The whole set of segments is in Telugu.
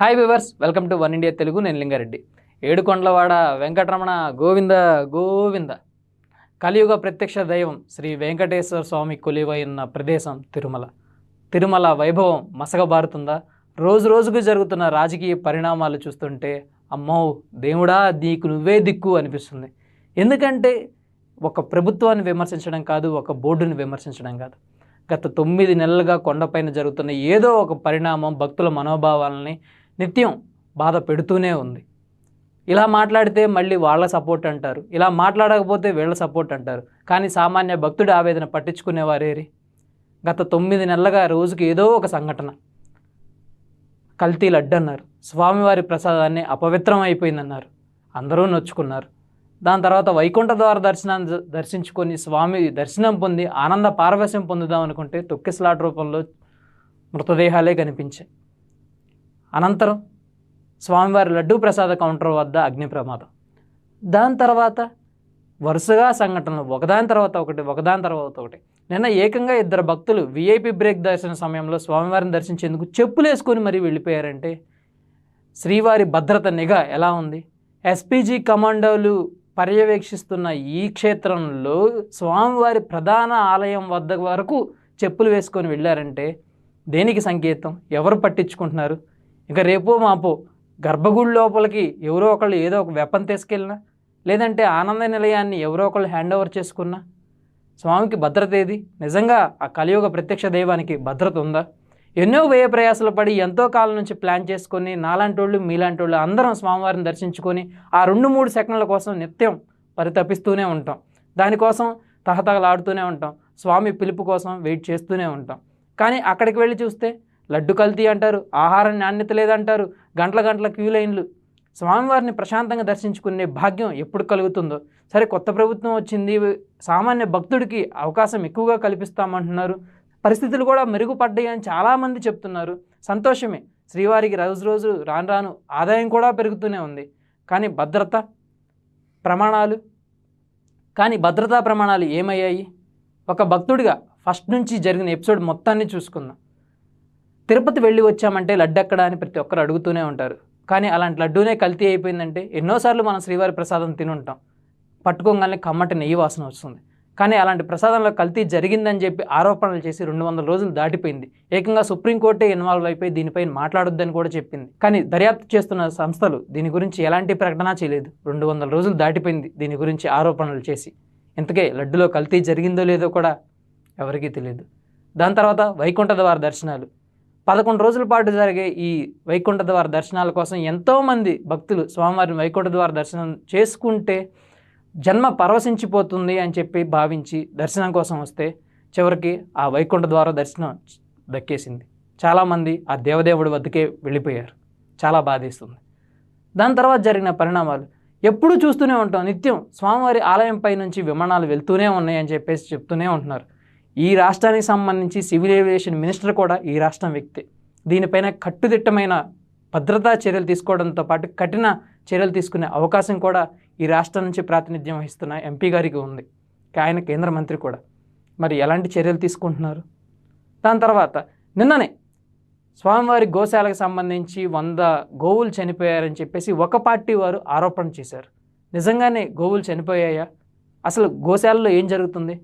Hi viewers welcome to one India Telugu నేను లింగారెడ్డి. ఏడుకొండలవాడ వెంకటరమణ గోవింద గోవింద. కలియుగ ప్రత్యక్ష దైవం శ్రీ వెంకటేశ్వర స్వామి కొలివై ఉన్న ప్రదేశం తిరుమల. తిరుమల వైభవం మసగబారుతుందా రోజు రోజుకు జరుగుతున్న రాజకీయ పరిణామాలు చూస్తుంటే అమ్మో దేవుడా నీకు నువ్వే దిక్కు అనిపిస్తుంది. ఎందుకంటే ఒక ప్రభుత్వాన్ని విమర్శించడం కాదు ఒక బోర్డుని విమర్శించడం కాదు. గత తొమ్మిది నెలలుగా కొండపైన జరుగుతున్న ఏదో ఒక పరిణామం భక్తుల మనోభావాలని నిత్యం బాధ పెడుతూనే ఉంది. ఇలా మాట్లాడితే మళ్ళీ వాళ్ళ సపోర్ట్ అంటారు. ఇలా మాట్లాడకపోతే వీళ్ళ సపోర్ట్ అంటారు. కానీ సామాన్య భక్తుడి ఆవేదన పట్టించుకునేవారేరి గత తొమ్మిది నెలలుగా రోజుకి ఏదో ఒక సంఘటన. కల్తీ అడ్డన్నారు స్వామివారి ప్రసాదాన్ని అపవిత్రం అయిపోయిందన్నారు. అందరూ నొచ్చుకున్నారు. దాని తర్వాత వైకుంఠ ద్వార దర్శనాన్ని ద- దర్శించుకొని స్వామి దర్శనం పొంది ఆనంద పారవశ్యం పొందుదాం అనుకుంటే తొక్కిసలాట రూపంలో మృతదేహాలే కనిపించాయి. అనంతరం స్వామివారి లడ్డూ ప్రసాద కౌంటర్ వద్ద అగ్ని ప్రమాదం. దాని తర్వాత వరుసగా సంఘటనలు ఒకదాని తర్వాత ఒకటి ఒకదాని తర్వాత ఒకటి. నిన్న ఏకంగా ఇద్దరు భక్తులు విఐపి బ్రేక్ దర్శన సమయంలో స్వామివారిని దర్శించేందుకు చెప్పులు వేసుకొని మరీ వెళ్ళిపోయారంటే శ్రీవారి భద్రత నిఘా ఎలా ఉంది? ఎస్పీజీ కమాండోలు పర్యవేక్షిస్తున్న ఈ క్షేత్రంలో స్వామివారి ప్రధాన ఆలయం వద్ద వరకు చెప్పులు వేసుకొని వెళ్ళారంటే దేనికి సంకేతం? ఎవరు పట్టించుకుంటున్నారు? ఇక రేపో మాపో గర్భగుడి లోపలికి ఎవరో ఒకళ్ళు ఏదో ఒక వెపన్ తీసుకెళ్ళినా లేదంటే ఆనంద నిలయాన్ని ఎవరో ఒకళ్ళు హ్యాండ్ ఓవర్ చేసుకున్నా స్వామికి భద్రత ఏది? నిజంగా ఆ కలియుగ ప్రత్యక్ష దైవానికి భద్రత ఉందా? ఎన్నో వ్యయ ప్రయాసాలు పడి ఎంతో కాలం నుంచి ప్లాన్ చేసుకొని నాలాంటి వాళ్ళు మీలాంటి వాళ్ళు అందరం స్వామివారిని దర్శించుకొని ఆ రెండు మూడు సెకండ్ల కోసం నిత్యం పరితపిస్తూనే ఉంటాం. దానికోసం తహతహలాడుతూనే ఉంటాం. స్వామి పిలుపు కోసం వెయిట్ చేస్తూనే ఉంటాం. కానీ అక్కడికి వెళ్ళి చూస్తే లడ్డు కల్తీ అంటారు ఆహారం నాణ్యత లేదంటారు గంటల గంటల క్యూ లైన్లు. స్వామివారిని ప్రశాంతంగా దర్శించుకునే భాగ్యం ఎప్పుడు కలుగుతుందో? సరే కొత్త ప్రభుత్వం వచ్చింది సామాన్య భక్తుడికి అవకాశం ఎక్కువగా కల్పిస్తామంటున్నారు. పరిస్థితులు కూడా మెరుగుపడ్డాయి అని చాలామంది చెప్తున్నారు. సంతోషమే. శ్రీవారికి రోజు రోజు రాను రాను ఆదాయం కూడా పెరుగుతూనే ఉంది. కానీ భద్రత ప్రమాణాలు? కానీ భద్రతా ప్రమాణాలు ఏమయ్యాయి? ఒక భక్తుడిగా ఫస్ట్ నుంచి జరిగిన ఎపిసోడ్ మొత్తాన్ని చూసుకుందాం. తిరుపతి వెళ్ళి వచ్చామంటే లడ్డు ఎక్కడ అని ప్రతి ఒక్కరు అడుగుతూనే ఉంటారు. కానీ అలాంటి లడ్డూనే కల్తీ అయిపోయిందంటే ఎన్నోసార్లు మనం శ్రీవారి ప్రసాదం తిని ఉంటాం పట్టుకోగానే కమ్మటి నెయ్యి వాసన వస్తుంది. కానీ అలాంటి ప్రసాదంలో కల్తీ జరిగిందని చెప్పి ఆరోపణలు చేసి రెండు వందల రోజులు దాటిపోయింది. ఏకంగా సుప్రీంకోర్టే ఇన్వాల్వ్ అయిపోయి దీనిపై మాట్లాడొద్దని కూడా చెప్పింది. కానీ దర్యాప్తు చేస్తున్న సంస్థలు దీని గురించి ఎలాంటి ప్రకటన చేయలేదు. రెండు వందల రోజులు దాటిపోయింది దీని గురించి ఆరోపణలు చేసి. ఇంతకే లడ్డులో కల్తీ జరిగిందో లేదో కూడా ఎవరికీ తెలియదు. దాని తర్వాత వైకుంఠ ద్వార దర్శనాలు. పదకొండు రోజుల పాటు జరిగే ఈ వైకుంఠ ద్వార దర్శనాల కోసం ఎంతోమంది భక్తులు స్వామివారిని వైకుంఠ ద్వార దర్శనం చేసుకుంటే జన్మ పరవశించిపోతుంది అని చెప్పి భావించి దర్శనం కోసం వస్తే చివరికి ఆ వైకుంఠ ద్వార దర్శనం దక్కేసింది. చాలామంది ఆ దేవదేవుడి వద్దకే వెళ్ళిపోయారు. చాలా బాధేస్తుంది. దాని తర్వాత జరిగిన పరిణామాలు. ఎప్పుడూ చూస్తూనే ఉంటాం. నిత్యం స్వామివారి ఆలయం పై నుంచి విమానాలు వెళ్తూనే ఉన్నాయి అని చెప్పేసి చెప్తూనే ఉంటున్నారు. ఈ రాష్ట్రానికి సంబంధించి సివిల్ ఏవియేషన్ మినిస్టర్ కూడా ఈ రాష్ట్రం వ్యక్తి. దీనిపైన కట్టుదిట్టమైన భద్రతా చర్యలు తీసుకోవడంతో పాటు కఠిన చర్యలు తీసుకునే అవకాశం కూడా ఈ రాష్ట్రం నుంచి ప్రాతినిధ్యం వహిస్తున్న ఎంపీ గారికి ఉంది. ఆయన కేంద్ర మంత్రి కూడా. మరి ఎలాంటి చర్యలు తీసుకుంటున్నారు? దాని తర్వాత నిన్ననే స్వామివారి గోశాలకు సంబంధించి వంద గోవులు చనిపోయారని చెప్పేసి ఒక పార్టీ వారు ఆరోపణ చేశారు. నిజంగానే గోవులు చనిపోయాయా? అసలు గోశాలలో ఏం జరుగుతుంది?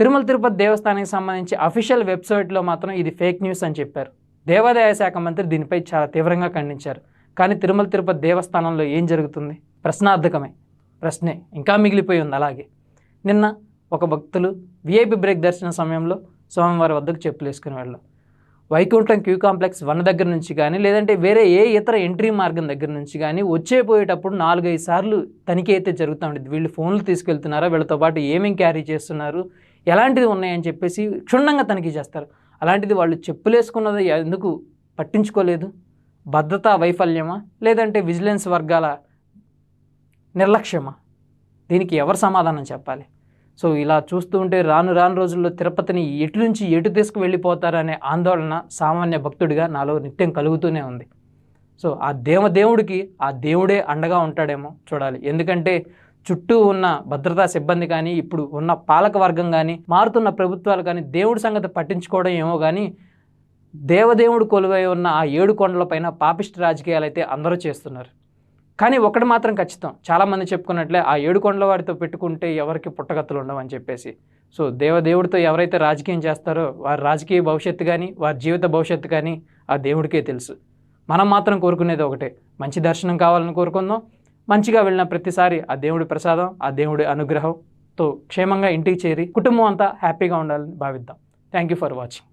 తిరుమల తిరుపతి దేవస్థానానికి సంబంధించి అఫీషియల్ వెబ్సైట్లో మాత్రం ఇది ఫేక్ న్యూస్ అని చెప్పారు. దేవాదాయ శాఖ మంత్రి దీనిపై చాలా తీవ్రంగా ఖండించారు. కానీ తిరుమల తిరుపతి దేవస్థానంలో ఏం జరుగుతుంది? ప్రశ్నార్థకమే. ప్రశ్నే. ఇంకా మిగిలిపోయి ఉంది అలాగే. నిన్న ఒక భక్తులు విఐపి బ్రేక్ దర్శన సమయంలో స్వామివారి వద్దకు చెప్పులు వేసుకుని వెళ్ళాం వైకుంఠం క్యూ కాంప్లెక్స్ వన్ దగ్గర నుంచి కానీ లేదంటే వేరే ఏ ఇతర ఎంట్రీ మార్గం దగ్గర నుంచి కానీ వచ్చే పోయేటప్పుడు నాలుగైదు సార్లు తనిఖీ అయితే జరుగుతూ ఉండేది. వీళ్ళు ఫోన్లు తీసుకెళ్తున్నారా? వీళ్ళతో పాటు ఏమేమి క్యారీ చేస్తున్నారు? ఎలాంటిది ఉన్నాయని చెప్పేసి క్షుణ్ణంగా తనిఖీ చేస్తారు. అలాంటిది వాళ్ళు చెప్పులేసుకున్నది ఎందుకు పట్టించుకోలేదు? భద్రతా వైఫల్యమా? లేదంటే విజిలెన్స్ వర్గాల నిర్లక్ష్యమా? దీనికి ఎవరు సమాధానం చెప్పాలి? సో ఇలా చూస్తూ ఉంటే రాను రాను రోజుల్లో తిరుపతిని ఎటు నుంచి ఎటు తీసుకు వెళ్ళిపోతారనే ఆందోళన సామాన్య భక్తుడిగా నాలో నిత్యం కలుగుతూనే ఉంది. సో ఆ దేవదేవుడికి ఆ దేవుడే అండగా ఉంటాడేమో చూడాలి. ఎందుకంటే చుట్టూ ఉన్న భద్రతా సిబ్బంది కానీ ఇప్పుడు ఉన్న పాలక వర్గం కానీ మారుతున్న ప్రభుత్వాలు కానీ దేవుడి సంగతి పట్టించుకోవడం ఏమో కానీ దేవదేవుడు కొలువై ఉన్న ఆ ఏడు కొండలపైన పాపిష్టి రాజకీయాలు అయితే అందరూ చేస్తున్నారు. కానీ ఒకటి మాత్రం ఖచ్చితం. చాలామంది చెప్పుకున్నట్లే ఆ ఏడు కొండల వారితో పెట్టుకుంటే ఎవరికి పుట్టగతులు ఉండవని చెప్పేసి. సో దేవదేవుడితో ఎవరైతే రాజకీయం చేస్తారో వారి రాజకీయ భవిష్యత్తు కానీ వారి జీవిత భవిష్యత్తు కానీ ఆ దేవుడికే తెలుసు. మనం మాత్రం కోరుకునేది ఒకటే. మంచి దర్శనం కావాలని కోరుకుందాం. మంచిగా వెళ్ళిన ప్రతిసారి ఆ దేవుడి ప్రసాదం ఆ దేవుడి అనుగ్రహంతో క్షేమంగా ఇంటికి చేరి కుటుంబం అంతా హ్యాపీగా ఉండాలని భావిద్దాం. Thank you for watching